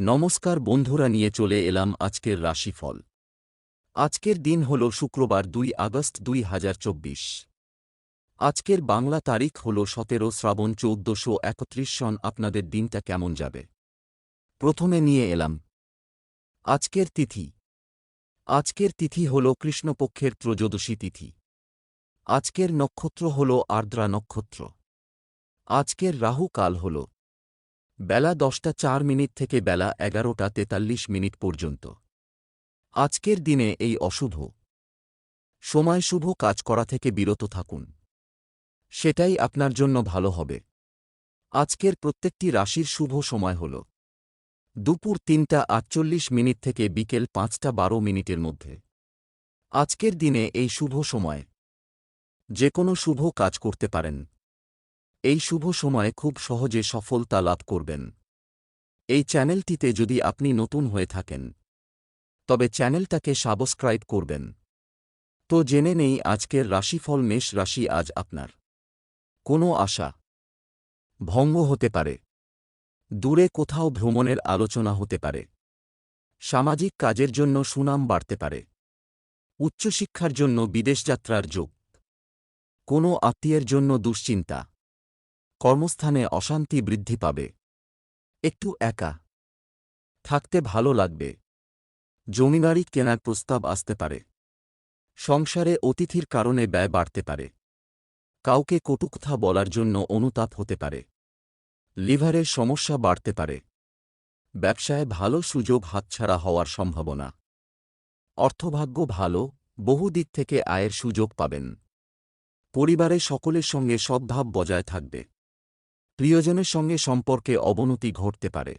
নমস্কার বন্ধুরা, নিয়ে চলে এলাম আজকের রাশিফল। আজকের দিন হল শুক্রবার দুই আগস্ট দুই হাজার চব্বিশ। আজকের বাংলা তারিখ হল সতেরো শ্রাবণ চৌদ্দশো একত্রিশ সন। আপনাদের দিনটা কেমন যাবে? প্রথমে নিয়ে এলাম। আজকের তিথি। আজকের তিথি হল কৃষ্ণপক্ষের ত্রয়োদশী তিথি। আজকের নক্ষত্র হল আর্দ্রা নক্ষত্র। আজকের রাহু কাল হল বেলা দশটা চার মিনিট থেকে বেলা এগারোটা তেতাল্লিশ মিনিট পর্যন্ত। আজকের দিনে এই অশুভ। সময় শুভ কাজ করা থেকে বিরত থাকুন। সেটাই আপনার জন্য ভালো হবে। আজকের প্রত্যেকটি রাশির শুভ সময় হল। দুপুর তিনটা আটচল্লিশ মিনিট থেকে বিকেল পাঁচটা বারো মিনিটের মধ্যে। আজকের দিনে এই শুভ সময়। যে কোনো শুভ কাজ করতে পারেন। এই শুভ সময়ে খুব সহজে সফলতা লাভ করবেন। এই চ্যানেলটিতে যদি আপনি নতুন হয়ে থাকেন, তবে চ্যানেলটাকে সাবস্ক্রাইব করবেন। তো জেনে নেই আজকের রাশিফল মেষ রাশি আজ আপনার। কোনো আশা? ভঙ্গ হতে পারে। দূরে কোথাও ভ্রমণের আলোচনা হতে পারে। সামাজিক কাজের জন্য সুনাম বাড়তে পারে। উচ্চশিক্ষার জন্য বিদেশযাত্রার যোগ। কোনো আত্মীয়ের জন্য দুশ্চিন্তা। কর্মস্থানে অশান্তি বৃদ্ধি পাবে। একটু একা। থাকতে ভালো লাগবে। জমিবাড়ি কেনার প্রস্তাব আসতে পারে। সংসারে অতিথির কারণে ব্যয় বাড়তে পারে। কাউকে কটুকথা বলার জন্য অনুতাপ হতে পারে। লিভারের সমস্যা বাড়তে পারে। ব্যবসায় ভালো সুযোগ হাতছাড়া হওয়ার সম্ভাবনা। অর্থভাগ্য ভালো, বহু দিক থেকে আয়ের সুযোগ পাবেন। পরিবারে সকলের সঙ্গে সদ্ভাব বজায় থাকবে। প্রিয়জনের সঙ্গে সম্পর্কে অবনতি ঘটতে পারে।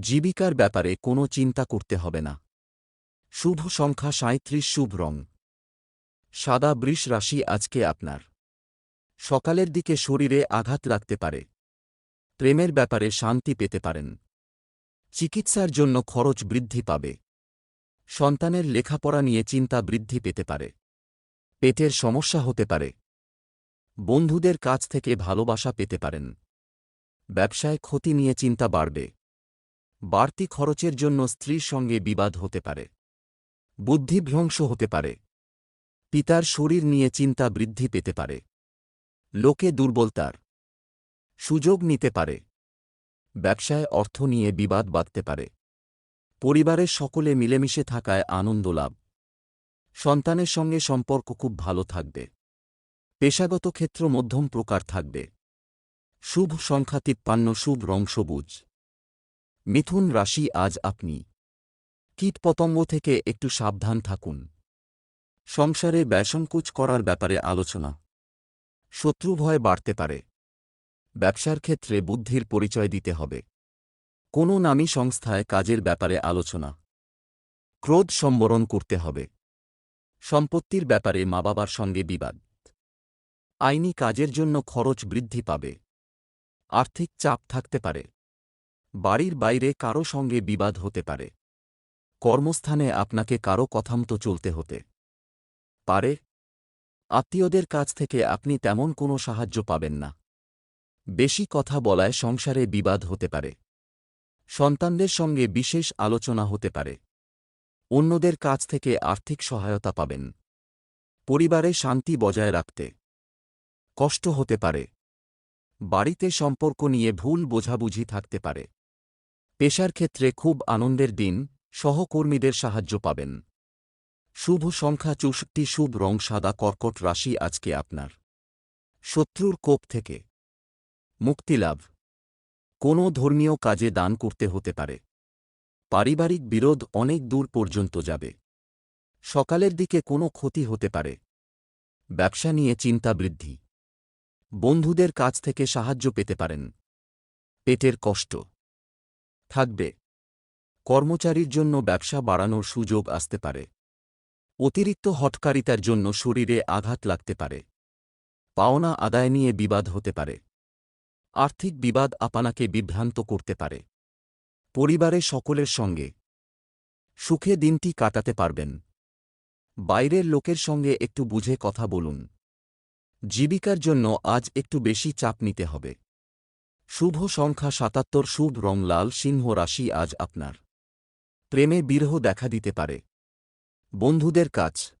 জীবিকার ব্যাপারে কোনো চিন্তা করতে হবে না। শুভ সংখ্যা সাঁত্রিশ শুভ রং। সাদা বৃষ রাশি আজকে আপনার। সকালের দিকে শরীরে আঘাত লাগতে পারে। প্রেমের ব্যাপারে শান্তি পেতে পারেন। চিকিৎসার জন্য খরচ বৃদ্ধি পাবে। সন্তানের লেখাপড়া নিয়ে চিন্তা বৃদ্ধি পেতে পারে। পেটের সমস্যা হতে পারে। বন্ধুদের কাছ থেকে ভালোবাসা পেতে পারেন। ব্যবসায় ক্ষতি নিয়ে চিন্তা বাড়বে। বাড়তি খরচের জন্য স্ত্রীর সঙ্গে বিবাদ হতে পারে। বুদ্ধিভ্রংশ হতে পারে। পিতার শরীর নিয়ে চিন্তা বৃদ্ধি পেতে পারে। লোকে দুর্বলতার সুযোগ নিতে পারে। ব্যবসায় অর্থ নিয়ে বিবাদ বাঁধতে পারে। পরিবারের সকলে মিলেমিশে থাকায় আনন্দ লাভ। সন্তানের সঙ্গে সম্পর্ক খুব ভালো থাকবে। পেশাগত ক্ষেত্র মধ্যম প্রকার থাকবে। শুভ সংখ্যা তিপ্পান্ন, শুভ রং সবুজ। মিথুন রাশি আজ আপনি। কীটপতঙ্গ থেকে একটু সাবধান থাকুন। সংসারে ব্যসংকুচ করার ব্যাপারে আলোচনা। শত্রু ভয় বাড়তে পারে। ব্যবসার ক্ষেত্রে বুদ্ধির পরিচয় দিতে হবে। কোনো নামী সংস্থায় কাজের ব্যাপারে আলোচনা। ক্রোধ সম্বরণ করতে হবে। সম্পত্তির ব্যাপারে মা বাবার সঙ্গে বিবাদ। আইনি কাজের জন্য খরচ বৃদ্ধি পাবে। আর্থিক চাপ থাকতে পারে। বাড়ির বাইরে কারও সঙ্গে বিবাদ হতে পারে। কর্মস্থানে আপনাকে কারও কথামতো চলতে হতে পারে। আত্মীয়দের কাছ থেকে আপনি তেমন কোনো সাহায্য পাবেন না। বেশি কথা বলায় সংসারে বিবাদ হতে পারে। সন্তানদের সঙ্গে বিশেষ আলোচনা হতে পারে। অন্যদের কাছ থেকে আর্থিক সহায়তা পাবেন। পরিবারে শান্তি বজায় রাখতে কষ্ট হতে পারে। বাড়িতে সম্পর্ক নিয়ে ভুল বোঝাবুঝি থাকতে পারে। পেশার ক্ষেত্রে খুব আনন্দের দিন, সহকর্মীদের সাহায্য পাবেন। শুভ সংখ্যা চৌষট্টি, শুভ রং সাদা, কর্কট রাশি আজকে আপনার। শত্রুর কোপ থেকে। মুক্তিলাভ কোনো ধর্মীয় কাজে দান করতে হতে পারে। পারিবারিক বিরোধ অনেক দূর পর্যন্ত যাবে। সকালের দিকে কোনো ক্ষতি হতে পারে। ব্যবসা নিয়ে চিন্তা বৃদ্ধি। বন্ধুদের কাছ থেকে সাহায্য পেতে পারেন। পেটের কষ্ট। থাকবে। কর্মচারীর জন্য ব্যবসা বাড়ানোর সুযোগ আসতে পারে। অতিরিক্ত হটকারিতার জন্য শরীরে আঘাত লাগতে পারে। পাওনা আদায় নিয়ে বিবাদ হতে পারে। আর্থিক বিবাদ আপনাকে বিভ্রান্ত করতে পারে। পরিবারে সকলের সঙ্গে। সুখে দিনটি কাটাতে পারবেন। বাইরের লোকের সঙ্গে একটু বুঝে কথা বলুন। জীবিকার জন্য আজ একটু বেশি চাপ নিতে হবে। শুভ সংখ্যা সাতাত্তর, শুভ রং লাল, সিংহ রাশি আজ আপনার। প্রেমে বিরহ দেখা দিতে পারে। বন্ধুদের কাছ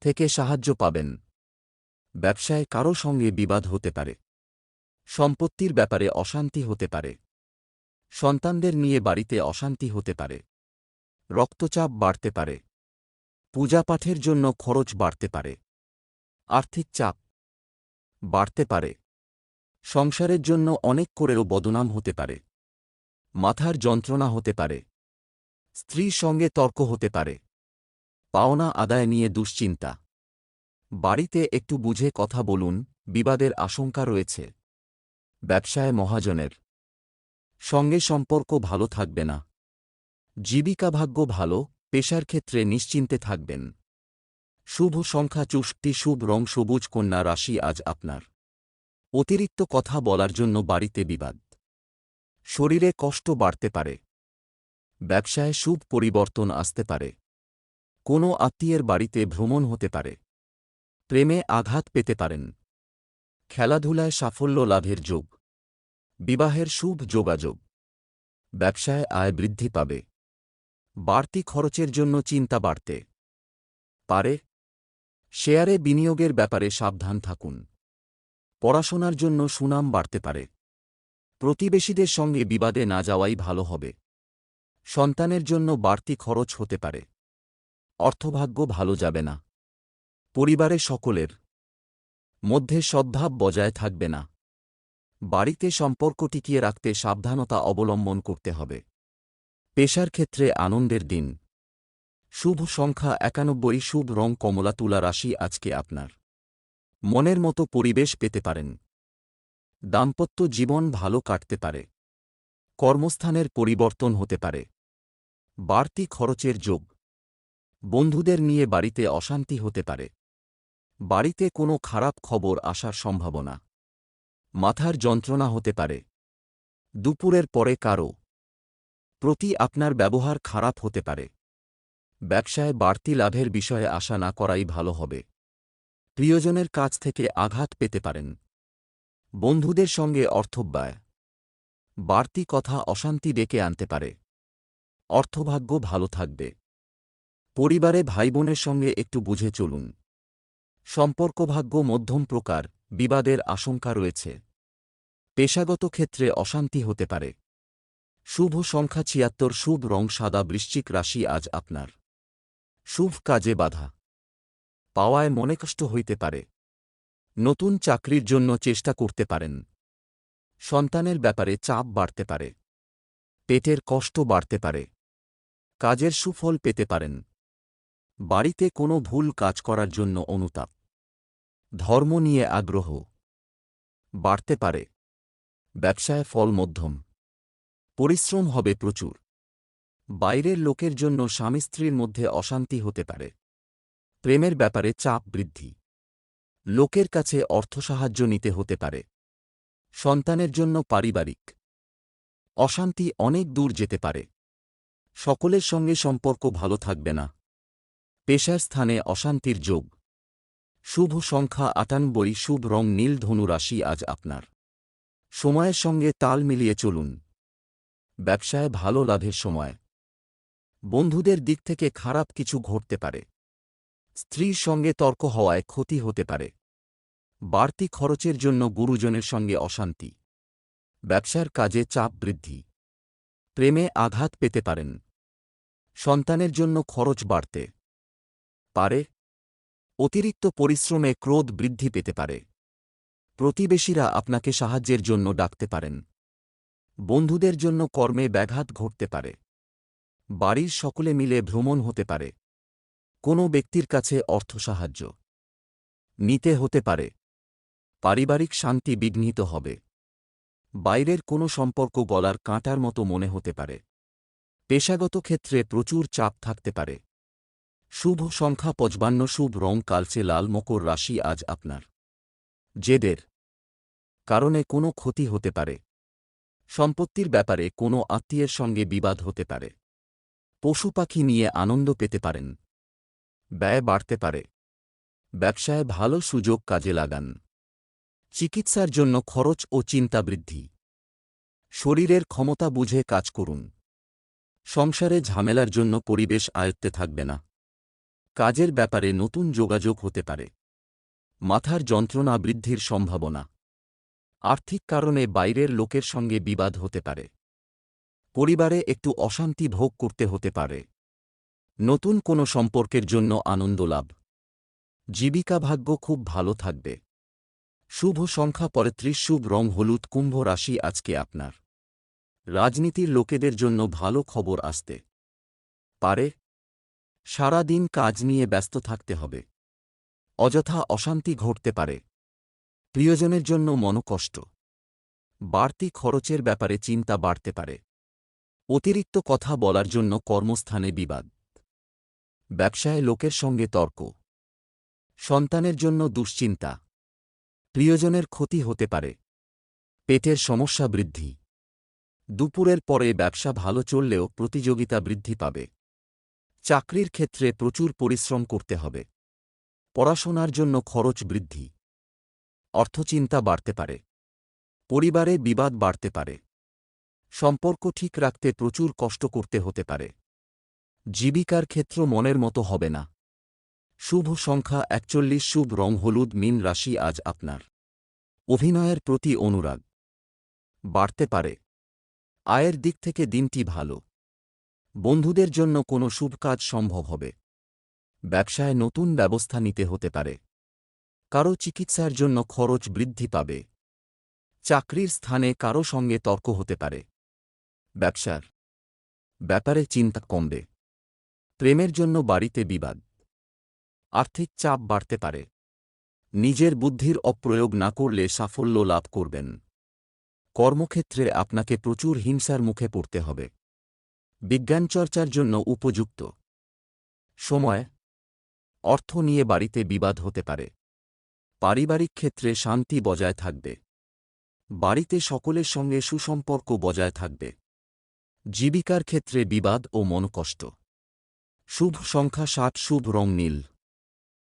থেকে সাহায্য পাবেন। ব্যবসায় কারও সঙ্গে বিবাদ হতে পারে। সম্পত্তির ব্যাপারে অশান্তি হতে পারে। সন্তানদের নিয়ে বাড়িতে অশান্তি হতে পারে। রক্তচাপ বাড়তে পারে। পূজাপাঠের জন্য খরচ বাড়তে পারে। আর্থিক চাপ বাড়তে পারে। সংসারের জন্য অনেক করেও বদনাম হতে পারে। মাথার যন্ত্রণা হতে পারে। স্ত্রীর সঙ্গে তর্ক হতে পারে। পাওনা আদায় নিয়ে দুশ্চিন্তা। বাড়িতে একটু বুঝে কথা বলুন, বিবাদের আশঙ্কা রয়েছে। ব্যবসায় মহাজনের। সঙ্গে সম্পর্ক ভালো থাকবে না। জীবিকা ভাগ্য ভালো, পেশার ক্ষেত্রে নিশ্চিন্তে থাকবেন। শুভ সংখ্যা চুষ্টি শুভ রং সবুজ কন্যা রাশি আজ আপনার। অতিরিক্ত কথা বলার জন্য বাড়িতে বিবাদ। শরীরে কষ্ট বাড়তে পারে। ব্যবসায় শুভ পরিবর্তন আসতে পারে। কোনো আত্মীয়ের বাড়িতে ভ্রমণ হতে পারে। প্রেমে আঘাত পেতে পারেন। খেলাধুলায় সাফল্য লাভের যোগ। বিবাহের শুভ যোগাযোগ। ব্যবসায় আয় বৃদ্ধি পাবে। বাড়তি খরচের জন্য চিন্তা বাড়তে। পারে শেয়ারে বিনিয়োগের ব্যাপারে সাবধান থাকুন। পড়াশোনার জন্য সুনাম বাড়তে পারে। প্রতিবেশীদের সঙ্গে বিবাদে না যাওয়াই ভালো হবে। সন্তানের জন্য বাড়তি খরচ হতে পারে। অর্থভাগ্য ভালো যাবে না। পরিবারে সকলের মধ্যে সদ্ভাব বজায় থাকবে না। বাড়িতে সম্পর্ক টিকিয়ে রাখতে সাবধানতা অবলম্বন করতে হবে। পেশার ক্ষেত্রে আনন্দের দিন। শুভ সংখ্যা একানব্বই, শুভ রং কমলা, তুলা রাশি আজকে আপনার। মনের মতো পরিবেশ পেতে পারেন। দাম্পত্য জীবন ভালো কাটতে পারে। কর্মস্থানের পরিবর্তন হতে পারে। বাড়তি খরচের যোগ। বন্ধুদের নিয়ে বাড়িতে অশান্তি হতে পারে। বাড়িতে কোনো খারাপ খবর আসার সম্ভাবনা। মাথার যন্ত্রণা হতে পারে। দুপুরের পরে কারও। প্রতি আপনার ব্যবহার খারাপ হতে পারে। ব্যবসায় বাড়তি লাভের বিষয়ে আশা না করাই ভালো হবে। প্রিয়জনের কাছ থেকে আঘাত পেতে পারেন। বন্ধুদের সঙ্গে অর্থব্যয়। বাড়তি কথা অশান্তি ডেকে আনতে পারে। অর্থভাগ্য ভালো থাকবে। পরিবারে ভাইবোনের সঙ্গে একটু বুঝে চলুন। সম্পর্কভাগ্য মধ্যম প্রকার, বিবাদের আশঙ্কা রয়েছে। পেশাগত ক্ষেত্রে অশান্তি হতে পারে। শুভ সংখ্যা ছিয়াত্তর, শুভ রং সাদা, বৃশ্চিক রাশি আজ আপনার। শুভ কাজে বাধা। পাওয়ায় মনে কষ্ট হইতে পারে। নতুন চাকরির জন্য চেষ্টা করতে পারেন। সন্তানের ব্যাপারে চাপ বাড়তে পারে। পেটের কষ্ট বাড়তে পারে। কাজের সুফল পেতে পারেন। বাড়িতে কোনো ভুল কাজ করার জন্য অনুতাপ। ধর্ম নিয়ে আগ্রহ। বাড়তে পারে। ব্যবসায় ফল মধ্যম পরিশ্রম হবে প্রচুর। বাইরের লোকের জন্য স্বামী স্ত্রীর মধ্যে অশান্তি হতে পারে। প্রেমের ব্যাপারে চাপ বৃদ্ধি। লোকের কাছে অর্থ সাহায্য নিতে হতে পারে। সন্তানের জন্য পারিবারিক। অশান্তি অনেক দূর যেতে পারে। সকলের সঙ্গে সম্পর্ক ভালো থাকবে না। পেশার স্থানে অশান্তির যোগ। শুভ সংখ্যা আটানব্বই, শুভ রং নীল ধনু রাশি আজ আপনার। সময়ের সঙ্গে তাল মিলিয়ে চলুন। ব্যবসায় ভালো লাভের সময়। বন্ধুদের দিক থেকে খারাপ কিছু ঘটতে পারে। স্ত্রীর সঙ্গে তর্ক হওয়ায় ক্ষতি হতে পারে। বাড়তি খরচের জন্য গুরুজনের সঙ্গে অশান্তি। ব্যবসার কাজে চাপ বৃদ্ধি। প্রেমে আঘাত পেতে পারেন। সন্তানের জন্য খরচ বাড়তে পারে। অতিরিক্ত পরিশ্রমে ক্রোধ বৃদ্ধি পেতে পারে। প্রতিবেশীরা আপনাকে সাহায্যের জন্য ডাকতে পারেন। বন্ধুদের জন্য কর্মে ব্যাঘাত ঘটতে পারে। বাড়ির সকলে মিলে ভ্রমণ হতে পারে। কোনো ব্যক্তির কাছে অর্থ সাহায্য নিতে হতে পারে। পারিবারিক শান্তি বিঘ্নিত হবে। বাইরের কোনো সম্পর্ক গলার কাঁটার মতো মনে হতে পারে। পেশাগত ক্ষেত্রে প্রচুর চাপ থাকতে পারে। শুভ সংখ্যা পঁচবান্ন শুভ রং, কালচে লাল, মকর রাশি আজ আপনার। জেদের কারণে কোনো ক্ষতি হতে পারে। সম্পত্তির ব্যাপারে কোনো আত্মীয়ের সঙ্গে বিবাদ হতে পারে। পশু পাখি নিয়ে আনন্দ পেতে পারেন। ব্যয় বাড়তে পারে। ব্যবসায় ভালো সুযোগ কাজে লাগান। চিকিৎসার জন্য খরচ ও চিন্তা বৃদ্ধি। শরীরের ক্ষমতা বুঝে কাজ করুন। সংসারে ঝামেলার জন্য পরিবেশ আয়ত্তে থাকবে না। কাজের ব্যাপারে নতুন যোগাযোগ হতে পারে। মাথার যন্ত্রণা বৃদ্ধির সম্ভাবনা। আর্থিক কারণে বাইরের লোকের সঙ্গে বিবাদ হতে পারে। পরিবারে একটু অশান্তি ভোগ করতে হতে পারে। নতুন কোনো সম্পর্কের জন্য আনন্দ লাভ। জীবিকা ভাগ্য খুব ভালো থাকবে। শুভ সংখ্যা পঁয়ত্রিশ শুভ রং, হলুদ, কুম্ভ রাশি আজকে আপনার। রাজনীতির লোকেদের জন্য ভালো খবর আসতে পারে। সারা দিন কাজ নিয়ে ব্যস্ত থাকতে হবে। অযথা অশান্তি ঘটতে পারে। প্রিয়জনের জন্য মনকষ্ট। বাড়তি খরচের ব্যাপারে চিন্তা বাড়তে পারে। অতিরিক্ত কথা বলার জন্য কর্মস্থানে বিবাদ। ব্যবসায় লোকের সঙ্গে তর্ক। সন্তানের জন্য দুশ্চিন্তা। প্রিয়জনের ক্ষতি হতে পারে। পেটের সমস্যা বৃদ্ধি। দুপুরের পরে ব্যবসা ভালো চললেও প্রতিযোগিতা বৃদ্ধি পাবে। চাকরির ক্ষেত্রে প্রচুর পরিশ্রম করতে হবে। পড়াশোনার জন্য খরচ বৃদ্ধি। অর্থচিন্তা বাড়তে পারে। পরিবারে বিবাদ বাড়তে পারে। সম্পর্ক ঠিক রাখতে প্রচুর কষ্ট করতে হতে পারে। জীবিকার ক্ষেত্র মনের মতো হবে না। শুভ সংখ্যা একচল্লিশ, শুভ রং হলুদ, মিন রাশি আজ আপনার। অভিনয়ের প্রতি অনুরাগ। বাড়তে পারে। আয়ের দিক থেকে দিনটি ভালো। বন্ধুদের জন্য কোনো শুভ কাজ সম্ভব হবে। ব্যবসায় নতুন ব্যবস্থা নিতে হতে পারে। কারও চিকিৎসার জন্য খরচ বৃদ্ধি পাবে। চাকরির স্থানে কারও সঙ্গে তর্ক হতে পারে। ব্যবসার ব্যাপারে চিন্তা কমবে। প্রেমের জন্য বাড়িতে বিবাদ। আর্থিক চাপ বাড়তে পারে। নিজের বুদ্ধির অপ্রয়োগ না করলে সাফল্য লাভ করবেন। কর্মক্ষেত্রে আপনাকে প্রচুর হিংসার মুখে পড়তে হবে। বিজ্ঞানচর্চার জন্য উপযুক্ত। সময়, অর্থ নিয়ে বাড়িতে বিবাদ হতে পারে। পারিবারিক ক্ষেত্রে শান্তি বজায় থাকবে। বাড়িতে সকলের সঙ্গে সুসম্পর্ক বজায় থাকবে। জীবিকার ক্ষেত্রে বিবাদ ও মনকষ্ট। শুভ সংখ্যা ষাট শুভ রং নীল।